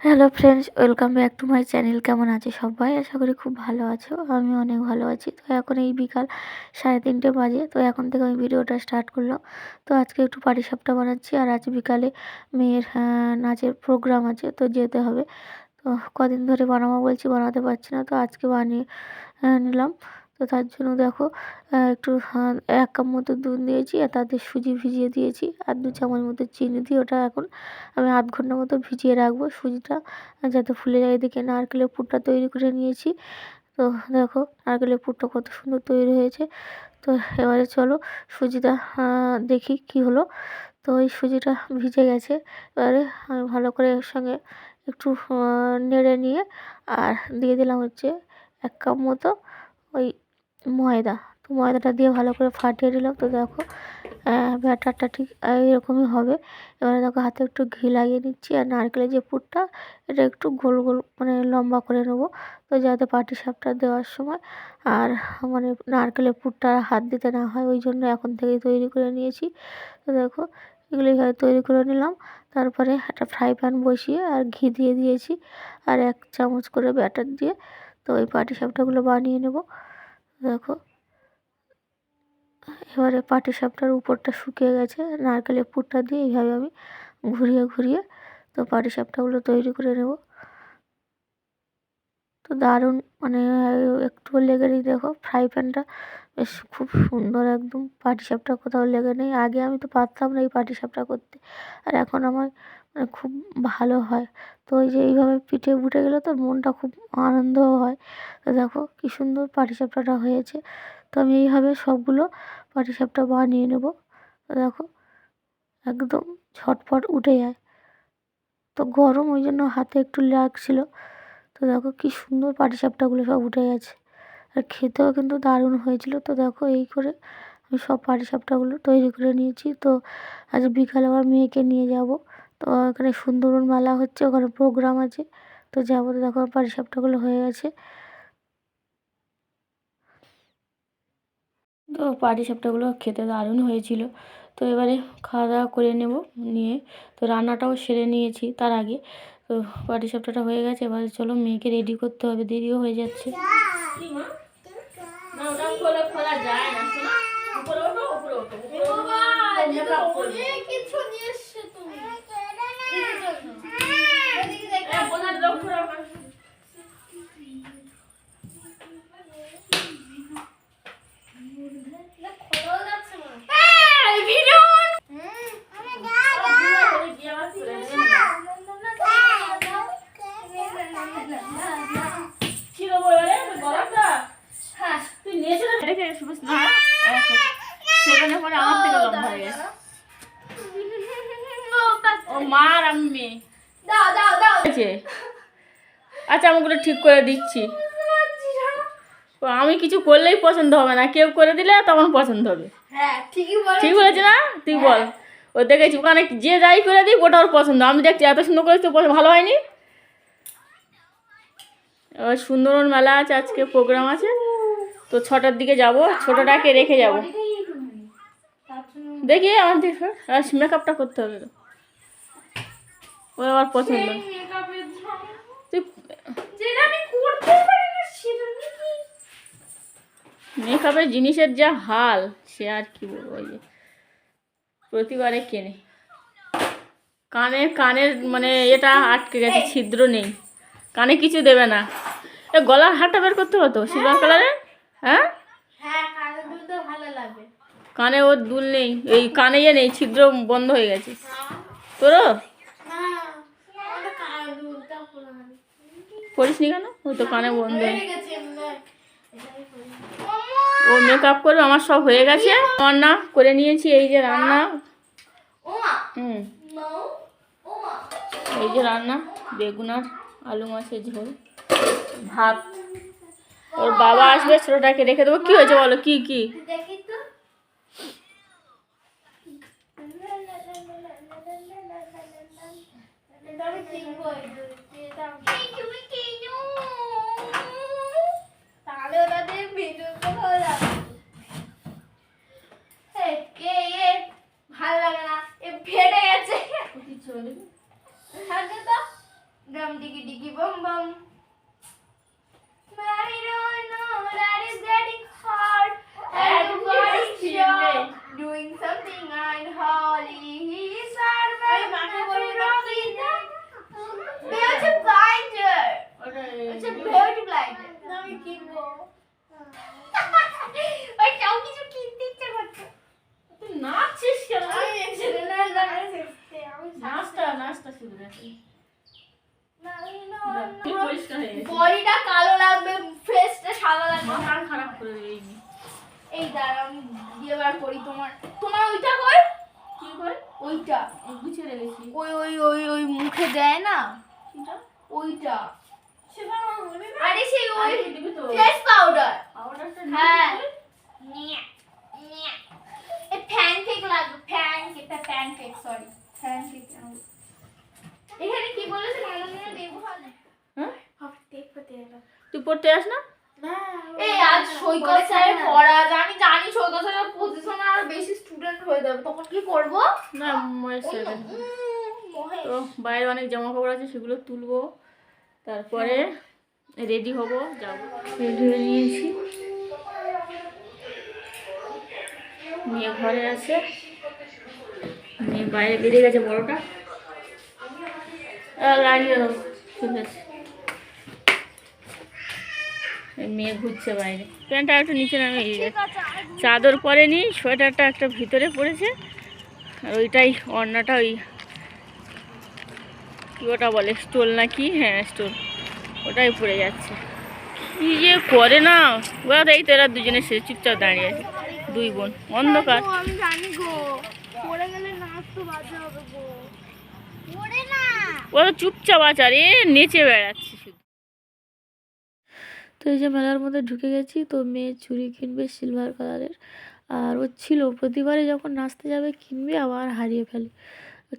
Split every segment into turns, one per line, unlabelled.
Hello friends welcome back to my channel কেমন আছে সবাই? আশা করি খুব ভালো আছো। আমি অনেক ভালো আছি। তো এখন এই বিকাল সাড়ে তিনটে বাজে। তো এখন থেকে আমি ভিডিওটা স্টার্ট করলাম। তো আজকে একটু পাটিসাপটা বানাচ্ছি। আর আজ বিকালে মেয়ের নাচের প্রোগ্রাম আছে। তো যেতে হবে। তো কদিন ধরে বানাবো বলছি, বানাতে পারছি না। তো আজকে বানিয়ে নিলাম। তো তার জন্য দেখো একটু এক কাপ মতো দুধ দিয়েছি আর তাতে সুজি ভিজিয়ে দিয়েছি। আর দু চামচ মতো চিনি দিয়ে ওটা এখন আমি আধ ঘণ্টা মতো ভিজিয়ে রাখব সুজিটা, যাতে ফুলে যায়। এদিকে নারকেলের পুরটা তৈরি করে নিয়েছি। তো দেখো, নারকেলের পুরটা কত সুন্দর তৈরি হয়েছে। তো এবারে চলো সুজিটা দেখি কি হলো। তো ওই সুজিটা ভিজে গেছে। এবারে আমি ভালো করে এর সঙ্গে একটু নেড়ে নিয়ে আর দিয়ে দিলাম হচ্ছে এক কাপ মতো ওই ময়দা। তো ময়দাটা দিয়ে ভালো করে ফাটিয়ে নিলাম। তো দেখো ব্যাটারটা ঠিক এরকমই হবে। এবারে দেখো, হাতে একটু ঘি লাগিয়ে নিচ্ছি। আর নারকেলের যে পুরটা, এটা একটু গোল গোল মানে লম্বা করে নেব। তো যাতে পাটিসাপটা দেওয়ার সময় আর মানে নারকেলের পুরটা হাত দিতে না হয়, ওই জন্য এখন থেকেই তৈরি করে নিয়েছি। তো দেখো এগুলো এইভাবে তৈরি করে নিলাম। তারপরে একটা ফ্রাই প্যান বসিয়ে আর ঘি দিয়ে দিয়েছি। আর এক চামচ করে ব্যাটার দিয়ে তো ওই পাটিসাপটাগুলো বানিয়ে নেব। দেখো। এবারে পাটিসাপটার উপরটা শুকিয়ে গেছে, নারকেলের পুরটা দিয়ে এইভাবে আমি ঘুরিয়ে ঘুরিয়ে তো পাটিসাপটাগুলো তৈরি করে নেব। তো দারুণ মানে একটু লেগে নেই দেখো, ফ্রাই প্যানটা বেশ খুব সুন্দর একদম, পাটিসাপটা কোথাও লেগে নেই। আগে আমি তো পারতাম না এই পাটিসাপটা করতে, আর এখন আমার খুব ভালো হয়। তো ওই যে এইভাবে পিঠে উঠে গেলে তো মনটা খুব আনন্দও হয়। তো দেখো কী সুন্দর পাটিসাপটাটা হয়েছে। তো আমি এইভাবে সবগুলো পাটিসাপটা বানিয়ে নেব। তো দেখো একদম ঝটপট উঠে যায়। তো গরম ওই জন্য হাতে একটু লাগছিল। তো দেখো কি সুন্দর পাটিসাপটাগুলো সব উঠে গেছে। আর খেতেও কিন্তু দারুণ হয়েছিল। তো দেখো এই করে আমি সব পাটিসাপটাগুলো তৈরি করে নিয়েছি। তো আজ বিকালে আবার মেয়েকে নিয়ে যাব। তো এখানে সুন্দরবন মেলা হচ্ছে, ওখানে প্রোগ্রাম আছে। তো যাব তো দেখো পাটিসাপটাগুলো হয়ে গেছে। তো পাটিসাপটাগুলো খেতে দারুণ হয়েছিল। তো এবারে খাওয়া দাওয়া করে নেব নিয়ে। তো রান্নাটাও সেরে নিয়েছি তার আগে। তো পাটিসাপটাটা হয়ে গেছে, এবার চলো মেয়েকে রেডি করতে হবে, দেরিও হয়ে যাচ্ছে। সেখানে ওগুলো ঠিক করে দিচ্ছি। আমি কিছু করলেই পছন্দ হবে না। কেউ করে দিলে তখন পছন্দ হবে।
হ্যাঁ
ঠিক বলেছে না? তুই বল। ও দেখেছি ওখানে যে যাই করে দিই ওটা ওর পছন্দ। আমি দেখছি এত সুন্দর করে তো ভালো হয়নি? সুন্দরবন মেলা আছে আজকে প্রোগ্রাম আছে। তো ছটার দিকে যাব ছোটোটাকে রেখে যাব। দেখি আমার দেখো মেকআপটা করতে হবে। ও আমার পছন্দ। তুই
যেটা আমি করতে পারি না সেটা কি
মেকআপের জিনিসের যা হাল সে আর কি বলব ওই যে প্রতিবারে কেনে। কানে কানের মানে এটা আটকে গেছে ছিদ্র নেই। কানে কিছু দেবে না। এ গলার হারটা বের করতে হতো সিলভার কালারে হ্যাঁ?
হ্যাঁ কানে দুলতে
কানে ওর দুল নেই এই কানে ইয়ে নেই ছিদ্র বন্ধ হয়ে গেছে। তোরও
হ্যাঁ আমাদের কানে দুলতে ভালো লাগে
করিস নি কেন? ওই তো কানে বন্ধ। ও মেকআপ করবে আমার সব হয়ে গেছে। রান্না করে নিয়েছি এই যে রান্না। হুম। এই যে রান্না বেগুন আর আলু মাছের ঝোল ভাত। ওর বাবা আসবে ছোটোটাকে রেখে দেবো। কি হয়েছে বলো কি কি
দেখি তো এটা আমি কিনবো এটা তুমি কিনো তাহলে ওনাদের ভিডিও কোথাও যাবে এ, কে এ ভালো লাগে না এ ফেটে গেছে থাকে তো drum diggy diggy bum bum. But I don't know that is getting hard. Everybody's sure doing something unholy. He's hard, but nothing wrong with that. It's a blinder. It's a beauty blinder.
আমি কিনবো
ওই কেউ কিছু কিনতে ইচ্ছে করছে
তুই নাচছিস কেন
আমি ছেলেরা গানে শিখতে আমি
নাচটা নাচটা শুরু দেখি তুই পরিষ্কার হয়ে গেছিস
বডিটা কালো লাগবে ফেসটা সাদা লাগবে
মাথা খারাপ করে দিবি এই নিয়ে।
এই দাঁড়া আমি দিয়ে বার করি তোমার। তোমার ওইটা কর।
কি করে?
ওইটা।
গুছিয়ে রেখেছি
ওই ওই ওই ওই মুখে দেয় না? ওইটা। আরে সেই ওই ফেস পাউডার হ্যাঁ।
নিয়ে
এই প্যানকেক লাগবে প্যানকেক এটা প্যানকেক সরি প্যানকেক এখানে কি বলেছে?
হ্যাঁ?
দেখব
তুই পড়তে আস না?
আজ সৈকত স্যারের পড়া আছে আমি জানি সৈকত স্যারের পজিশনে আরও বেশি স্টুডেন্ট হয়ে যাবে। তখন কি করব?
না তো বাইরে অনেক জামা কাপড় আছে সেগুলো তুলবো। তারপরে রেডি হব যাব। রেডি হয়ে নিয়েছি। মেয়ে ঘরে আছে। মেয়ে বাইরে বেরিয়ে গেছে বড়টা। লাগিয়ে ঠিক আছে এই মেয়ে ঘুরছে বাইরে। প্যান্টটা একটু নিচে নামে চাদর পরেনি সোয়েটারটা একটা ভিতরে পড়েছে। আর ওইটাই অন্যটা ওই কি ওটা বলে স্টোল না কি? হ্যাঁ স্টোল। ওটাই পড়ে যাচ্ছে। কি যে করে না? ওরা তো এই তো এরা দুজনে সে চুপচাপ দাঁড়িয়ে আছে। দুই বোন অন্ধকার।
আমি জানি গো। পড়ে গেলে নাচ তো বাজে হবে গো। পড়ে না।
ওরা চুপচাপ আছে আর এ নেচে বেড়াচ্ছে।
এই যে মেলার মধ্যে ঢুকে গেছি, তো মেয়ে চুড়ি কিনবে সিলভার কালারের আর ও ছিল, প্রতিবারে যখন নাচতে যাবে কিনবে, আবার হারিয়ে ফেলে।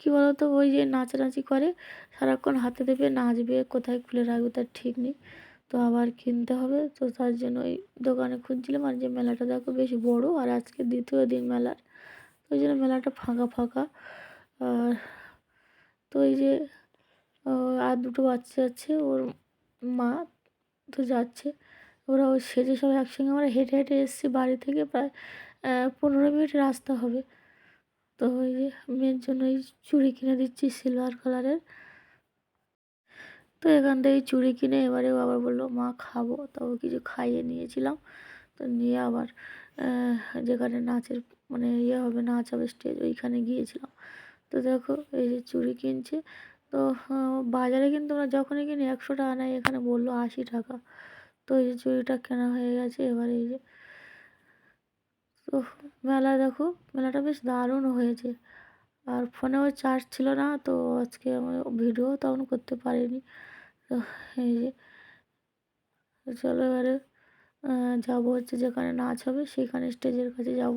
কী বলতো, ওই যে নাচানাচি করে, সারাক্ষণ হাতে দেবে, নাচবে, কোথায় খুলে রাখবে তার ঠিক নেই। তো আবার কিনতে হবে, তো তার জন্য ওই দোকানে খুঁজছিলাম, আর যে মেলাটা দেখো বেশ বড়, আর আজকে দ্বিতীয় দিন মেলার। ওই জন্য মেলাটা ফাঁকা ফাঁকা। আর তো এই যে আর দুটো বাচ্চা আছে, ওর মা তো যাচ্ছে। ওরা ওই সেজে সব একসঙ্গে আমরা হেঁটে হেঁটে এসেছি বাড়ি থেকে প্রায় পনেরো মিনিট রাস্তা হবে। তো ওই যে মেয়ের জন্য এই চুড়ি কিনে দিচ্ছি সিলভার কালারের তো এখান থেকে চুড়ি কিনে এবারে আবার বলল, মা, খাব। তো ও কিছু খাইয়ে নিয়েছিলাম। তো নিয়ে আবার যেখানে নাচের মানে ইয়ে হবে, নাচ হবে স্টেজ ওইখানে গিয়েছিলাম। তো দেখো এই যে চুড়ি কিনছে। তো বাজারে কিন্তু আমরা যখনই কিনি একশো টাকা নেয়, এখানে বলল আশি টাকা। তো এই যে চুড়িটা কেনা হয়ে গেছে, এবার এই যে, তো মেলা দেখো, মেলাটা বেশ দারুণ হয়েছে। আর ফোনেও চার্জ ছিল না, তো আজকে আমি ভিডিও তখন করতে পারিনি। তো এই যে চলো এবারে যাব হচ্ছে যেখানে নাচ হবে, সেখানে স্টেজের কাছে যাব।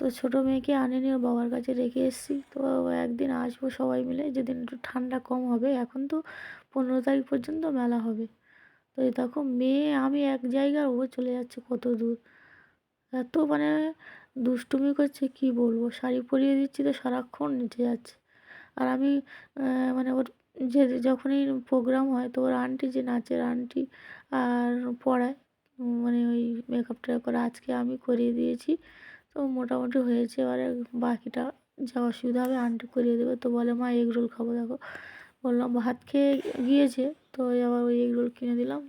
তো ছোটো মেয়েকে আনেনি ওর বাবার কাছে রেখে এসেছি। তো একদিন আসব সবাই মিলে, যেদিন একটু ঠান্ডা কম হবে, এখন তো পনেরো তারিখ পর্যন্ত মেলা হবে। তো দেখো, মেয়ে আমি এক জায়গায় ও চলে যাচ্ছে কত দূর। এত মানে দুষ্টুমি করছে, কি বলব? শাড়ি পরিয়ে দিচ্ছি তো সারাক্ষণ নিচে যাচ্ছে। আর আমি মানে ওর যে যখনই প্রোগ্রাম হয়, তো ওর আন্টি যে নাচের আন্টি আর পড়ায় মানে ওই মেকআপটা করে, আজকে আমি করিয়ে দিয়েছি। তো মোটামুটি হয়েছে। এবারে বাকিটা যা অসুবিধা হবে আন্টি করিয়ে দেবে। তো বলে, মা, এগ রোল খাব। দেখো, বললাম ভাত খেয়ে গিয়েছে। তো আবার ওই এগ রোল কিনে দিলাম।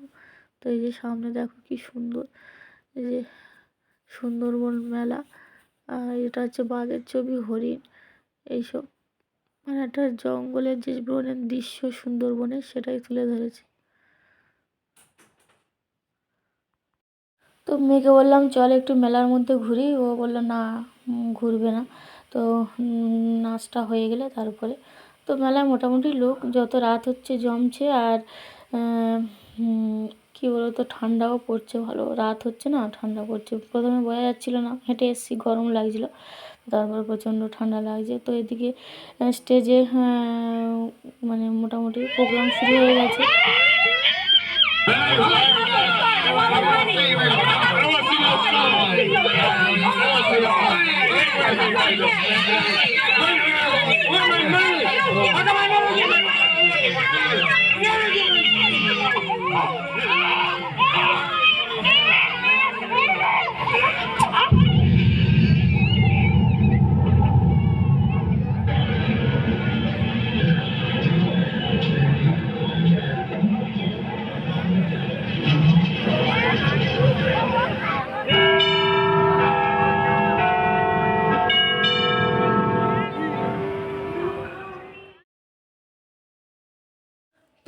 তো এই যে সামনে দেখো কি সুন্দর, এই যে সুন্দরবন মেলা, আর এটা হচ্ছে বাঘের ছবি, হরিণ, এইসব। মানে একটা জঙ্গলের যে বনের দৃশ্য সুন্দরবনের সেটাই তুলে ধরেছে। তো মেয়েকে বললাম, চল একটু মেলার মধ্যে ঘুরি। ও বলল, না ঘুরবে না। তো নাচটা হয়ে গেলে তারপরে তো মেলায় মোটামুটি লোক, যত রাত হচ্ছে জমছে আর কী বলতো, ঠান্ডাও পড়ছে ভালো। রাত হচ্ছে না, ঠান্ডা পড়ছে। প্রথমে বোঝা যাচ্ছিল না, হেঁটে এসেছি, গরম লাগছিল। তারপর প্রচণ্ড ঠান্ডা লাগছে। তো এদিকে স্টেজে মানে মোটামুটি প্রোগ্রাম শুরু হয়ে গেছে।
Oh,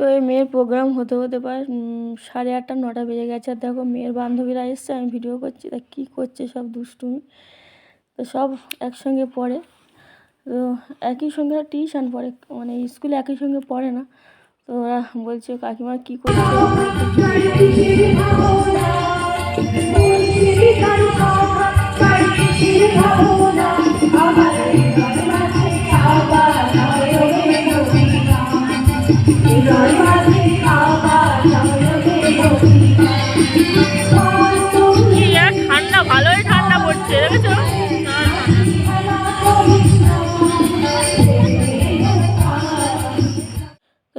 তো এই মেয়ের প্রোগ্রাম হতে হতে পারে সাড়ে আটটা, নটা বেজে গেছে। আর দেখো মেয়ের বান্ধবীরা এসছে, আমি ভিডিও করছি, তা কী করছে সব দুষ্টুমি। তো সব একসঙ্গে পড়ে। তো একই সঙ্গে টিউশন পড়ে মানে স্কুলে একই সঙ্গে পড়ে না। তো ওরা বলছে, কাকিমা কী করছে?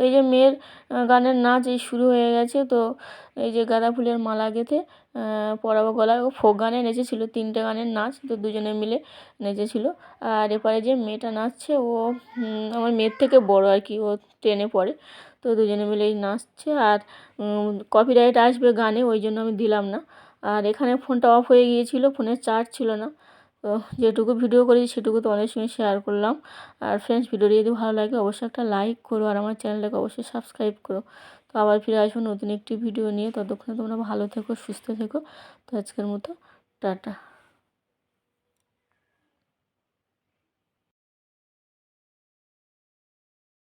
এই যে মেয়ের গানের নাচ এই শুরু হয়ে গেছে। তো এই যে গাঁদা ফুলের মালা গেঁথে পরাবো গলায় ও ফোক গানে নেচেছিল, তিনটে গানের নাচ, তো দুজনে মিলে নেচেছিল। আর এপারে যে মেয়েটা নাচছে, ও আমার মেয়ের থেকে বড় আর কি, ও টেনে পড়ে, তো দুজনে মিলেই নাচছে। আর কপিরাইট আসবে গানে, ওই জন্য আমি দিলাম না। আর এখানে ফোনটা অফ হয়ে গিয়েছিল, ফোনের চার্জ ছিল না। তো যেটুকু ভিডিও করেছি সেটুকু তোমাদের সঙ্গে শেয়ার করলাম। আর ফ্রেন্ডস ভিডিওটি যদি ভালো লাগে, অবশ্যই একটা লাইক করো আর আমার চ্যানেলটাকে অবশ্যই সাবস্ক্রাইব করো। তো আবার ফিরে আসব নতুন একটি ভিডিও নিয়ে। ততক্ষণে তোমরা ভালো থেকো, সুস্থ থেকো। তো আজকের মতো, টাটা।